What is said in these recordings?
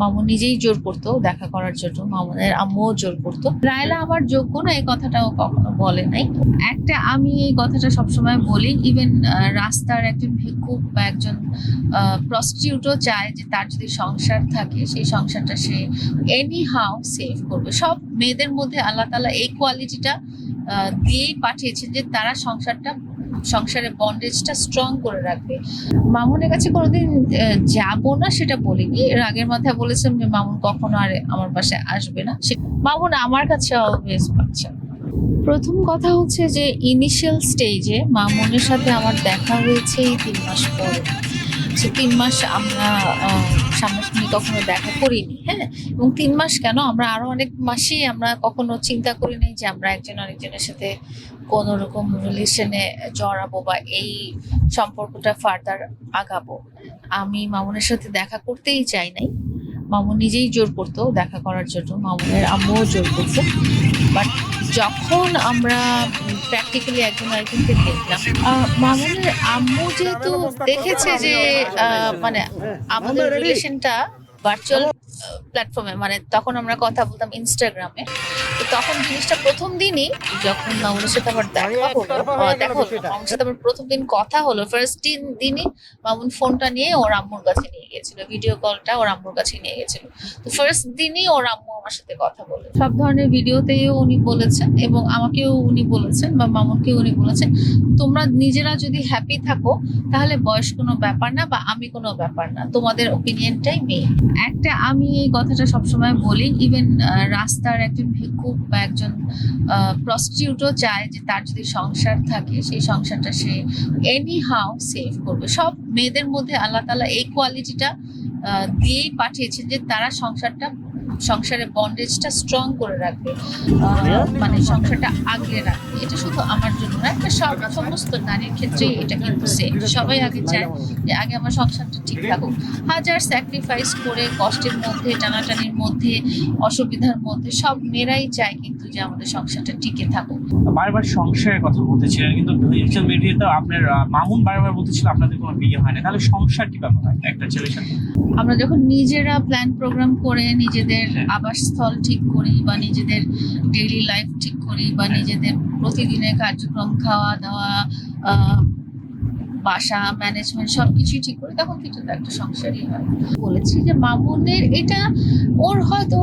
মামু নিজেই জোর করতো দেখা করার জন্য, মামুনের আম্মুও জোর করতো। রায়লা আমার যোগ্য না, এই কথাটাও কখনো বলে নাই। একটা আমি এই কথাটা সবসময় বলি ইভেন রাস্তার একজন ভিক্ষুক বা একজন প্রস্টিটিউটও চায় যে তার যদি সংসার থাকে, সেই সংসারটা সে এনি হাউ সেভ করবে। সব মেয়েদের মধ্যে আল্লাহ তালা এই কোয়ালিটিটা দিয়েই পাঠিয়েছেন যে তারা সংসারটা সংসারের বন্ডেজটা স্ট্রং করে রাখবে। মামুনের কাছে কোনোদিন যাব না সেটা বলিনি। এর আগের মাথায় বলেছিলাম যে, মামুন কখনো আর আমার পাশে আসবে না। সে- মামুন আমার কাছে অলওয়েজ পাচ্ছে প্রথম কথা হচ্ছে যে ইনিশিয়াল স্টেজে মামুনের সাথে আমার দেখা হয়েছে এই তিন মাস পরে। সে তিন মাস আমরা সামনাসামনি কখনো দেখা করিনি হ্যাঁ? এবং তিন মাস কেন? আমরা আরও অনেক মাসেই আমরা কখনো চিন্তা করি নাই যে আমরা একজন আরেকজনের সাথে কোনো রকম রিলেশনে জড়াবো বা এই সম্পর্কটা ফার্দার আগাবো। আমি মামুনের সাথে দেখা করতেই চাই নাই। মামুন নিজেই জোর করতো দেখা করার জন্য। মামুনের আম্মুও জোর করতো। বাট যখন আমরা প্র্যাকটিক্যালি একজন আরেকজনকে দেখলাম মামুনের আম্মু যেহেতু দেখেছে যে মানে আমাদের রিলেশনটা ভার্চুয়াল প্ল্যাটফর্মে মানে তখন আমরা কথা বলতাম ইনস্টাগ্রামে তো তখন জিনিসটা প্রথম দিনই যখন মামুনের সাথে আমার দেখা হলো দেখা হলো মামুনের সাথে আমার প্রথম দিন কথা হলো ফার্স্ট দিন দিনই মামুন ফোনটা নিয়ে ওর আম্মুর কাছে নিয়ে গেছিল ভিডিও কলটা ওর আম্মুর কাছে নিয়ে গেছিল। তো ফার্স্ট দিনই ওর আম্মু আমার সাথে কথা বলে। সব ধরনের ভিডিওতেও উনি বলেছেন এবং আমাকেও উনি বলেছেন বা মামুনকেও উনি বলেছেন তোমরা নিজেরা যদি হ্যাপি থাকো তাহলে বয়স কোনো ব্যাপার না বা আমি কোনো ব্যাপার না। তোমাদের ওপিনিয়নটাই মেয়ে একটা আমি এই কথাটা সবসময় বলি ইভেন রাস্তার একজন ভিক্ষুক বা একজন প্রস্টিউটও চায় যে তার যদি সংসার থাকে, সেই সংসারটা সে এনি হাউ সেভ করবে। সব মেয়েদের মধ্যে আল্লাহ তালা এই কোয়ালিটিটা দিয়েই পাঠিয়েছেন যে তারা সংসারটা সংসারের বন্ডেজটা স্ট্রং করে রাখবে মানে সংসারটা আগলে রাখবে। এটা শুধু আমার জন্য না একটা সব সমস্ত নারীর ক্ষেত্রেই এটা কিন্তু সেম সবাই আগে চায় যে আগে আমার সংসারটা ঠিক থাকুক হাজার স্যাক্রিফাইস করে কষ্টের মধ্যে টানাটানির মধ্যে অসুবিধার মধ্যে সব মেয়েরাই চায় কিন্তু যে আমাদের সংসারটা টিকে থাকুক। বারবার সংসারের কথা বলতেছিলেন কিন্তু সোশ্যাল মিডিয়াতে আপনার মামুন বারবার বলতেছিল আপনাদের কোনো বিয়ে হয় না। তাহলে সংসার কি ব্যাপার হয় একটা ছেলের সাথে? আমরা যখন নিজেরা প্ল্যান প্রোগ্রাম করে নিজেদের হ্যাঁ। আবাসস্থল ঠিক করি বা নিজেদের ডেইলি লাইফ ঠিক করি বা নিজেদের প্রতিদিনের কার্যক্রম খাওয়া দাওয়া বাসা ম্যানেজমেন্ট সব কিছুই ঠিক করে, তখন কিন্তু তো একটা সংসারই হয়। বলেছি যে মামুনের এটা ওর হয়তো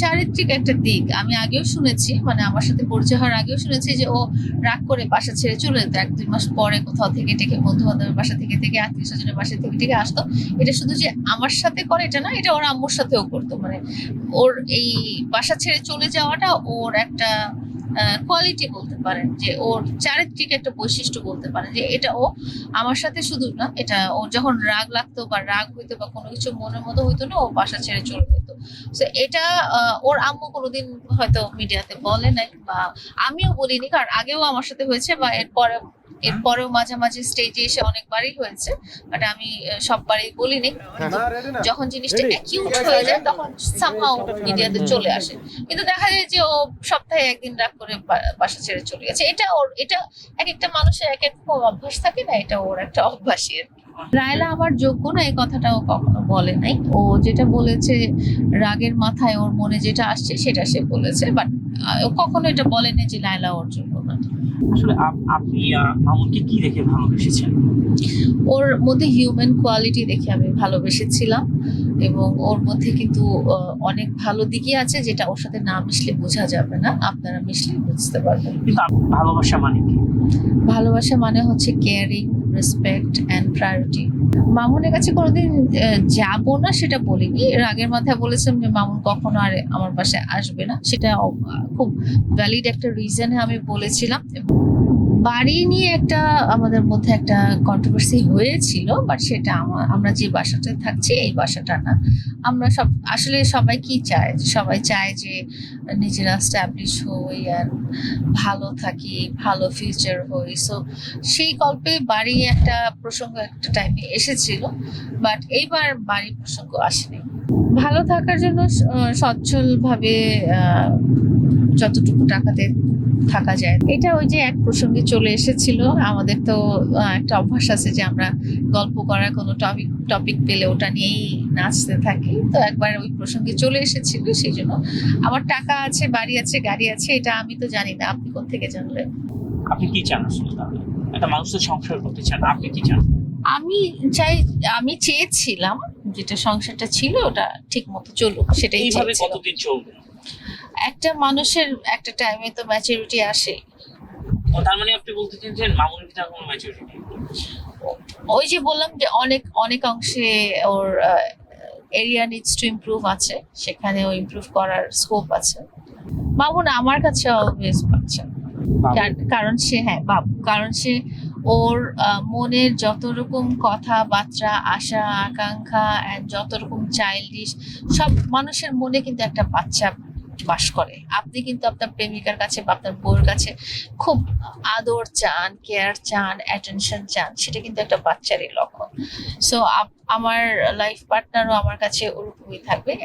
চারিত্রিক একটা দিক। আমি আগেও শুনেছি মানে আমার সাথে পরিচয় হওয়ার আগেও শুনেছি যে ও রাগ করে বাসা ছেড়ে চলে যেত। এক দুই মাস পরে কোথাও থেকে থেকে বন্ধু বান্ধবের বাসা থেকে থেকে আত্মীয় স্বজনের বাসা থেকে থেকে আসতো। এটা শুধু যে আমার সাথে করে এটা না, এটা ওর আম্মুর সাথেও করতো। মানে ওর এই বাসা ছেড়ে চলে যাওয়াটা ওর একটা কোয়ালিটি বলতে পারেন, যে ওর চারিত্রিক একটা বৈশিষ্ট্য বলতে পারেন, যে এটা ও আমার সাথে শুধু না, এটা ও যখন রাগ লাগতো বা রাগ হইতো বা কোনো কিছু মনের মতো হইতো না, ও বাসা ছেড়ে চলে যেত। সো এটা ওর আম্মু কোনোদিন হয়তো মিডিয়াতে বলে নাই বা আমিও বলিনি, কারণ আগেও আমার সাথে হয়েছে বা এরপরে এরপরেও মাঝামাঝি স্টেজে এসে অনেকবারই হয়েছে বাট আমি সববারই বলিনি। কিন্তু যখন জিনিসটা অ্যাকিউট হয়ে যায় তখন সামহাও মিডিয়াতে চলে আসে। কিন্তু দেখা যায় যে ও সপ্তাহে একদিন রাগ করে বা- বাসা ছেড়ে চলে গেছে। এটা ওর এটা এক একটা মানুষের এক এক রকম অভ্যাস থাকে না এটা ওর একটা অভ্যাসই আর কি। রায়লা আমার যোগ্য না এই কথাটা ও কখনো বলে নাই। ও যেটা বলেছে রাগের মাথায় ওর মনে যেটা আসছে সেটা সে বলেছে বাট ও কখনো এটা বলেনি যে লায়লা ওর যোগ্য না আসলে আপনি মামুনকে কি দেখে ভালোবেসেছেন? ওর মধ্যে হিউম্যান কোয়ালিটি দেখে আমি ভালোবেসেছিলাম এবং ওর মধ্যে কিন্তু অনেক ভালো দিকই আছে যেটা ওর সাথে না মিশলে বোঝা যাবে না আপনারা মিশলে বুঝতে পারবেন। কিন্তু ভালোবাসা মানে কি? ভালোবাসা মানে হচ্ছে কেয়ারিং রেসপেক্ট অ্যান্ড প্রায়োরিটি মামুনের কাছে কোনোদিন যাব না সেটা বলিনি। এর আগের মাথায় বলেছেন যে মামুন কখনো আর আমার পাশে আসবে না। সেটা খুব ভ্যালিড একটা রিজনে আমি বলেছিলাম। বাড়ি নিয়ে একটা আমাদের মধ্যে একটা কন্ট্রোভার্সি হয়েছিল বাট সেটা আমা- আমরা যে বাসাটা থাকছি, এই বাসাটা না। আমরা সব, আসলে সবাই কি চায়? সবাই চায় যে নিজেরা স্ট্যাবলিশ হই আর ভালো থাকি, ভালো ফিউচার হই। সো সেই গল্পে বাড়ি একটা প্রসঙ্গ একটা টাইমে এসেছিল বাট এইবার বাড়ি প্রসঙ্গ আসেনি। ভালো থাকার জন্য সচ্ছলভাবে যতটুকু টাকাতে থাকা যায়। এটা ওই যে এক প্রসঙ্গে চলে এসেছিল। আমাদের তো একটা অভ্যাস আছে যে আমরা গল্প করার কোনো টপিক টপিক পেলে ওটা নিয়েই নাচতে থাকি। তো একবার ওই প্রসঙ্গে চলে এসেছিল সেই জন্য আমার টাকা আছে বাড়ি আছে গাড়ি আছে এটা আমি তো জানি না। আপনি কোথা থেকে জানলেন? আপনি কি চান একটা মানুষ তো সংসার করতে চান আপনি কি চান? আমি চাই আমি চেয়েছিলাম যেটা সংসারটা ছিল ওটা ঠিক মতো চলুক সেটাই এইভাবে। কতদিন চলবে? একটা মানুষের একটা টাইমে তো ম্যাচুরিটি আসে তার মানে আপনি বলতে চাইছেন মামুনের ভিতরে কোনো ম্যাচুরিটি নেই? ওই যে বললাম যে অনেক অনেক অংশে ওর এরিয়া নিডস টু ইমপ্রুভ আছে সেখানে ও ইমপ্রুভ করার স্কোপ আছে। মামুন আমার কাছে অলওয়েজ কার- কারণ সে হ্যাঁ বাবু। কারণ সে ওর মনের যত রকম কথাবার্তা আশা আকাঙ্ক্ষা and যত রকম চাইল্ডিশ সব মানুষের মনে কিন্তু একটা বাচ্চা বাস করে। আপনি কিন্তু আপনার প্রেমিকার কাছে বা আপনার বউর কাছে খুব আদর চান কেয়ার চান অ্যাটেনশন চান, সেটা কিন্তু একটা বাচ্চারই লক্ষণ। সো আমার লাইফ পার্টনারও আমার কাছে ওরকমই থাকবে।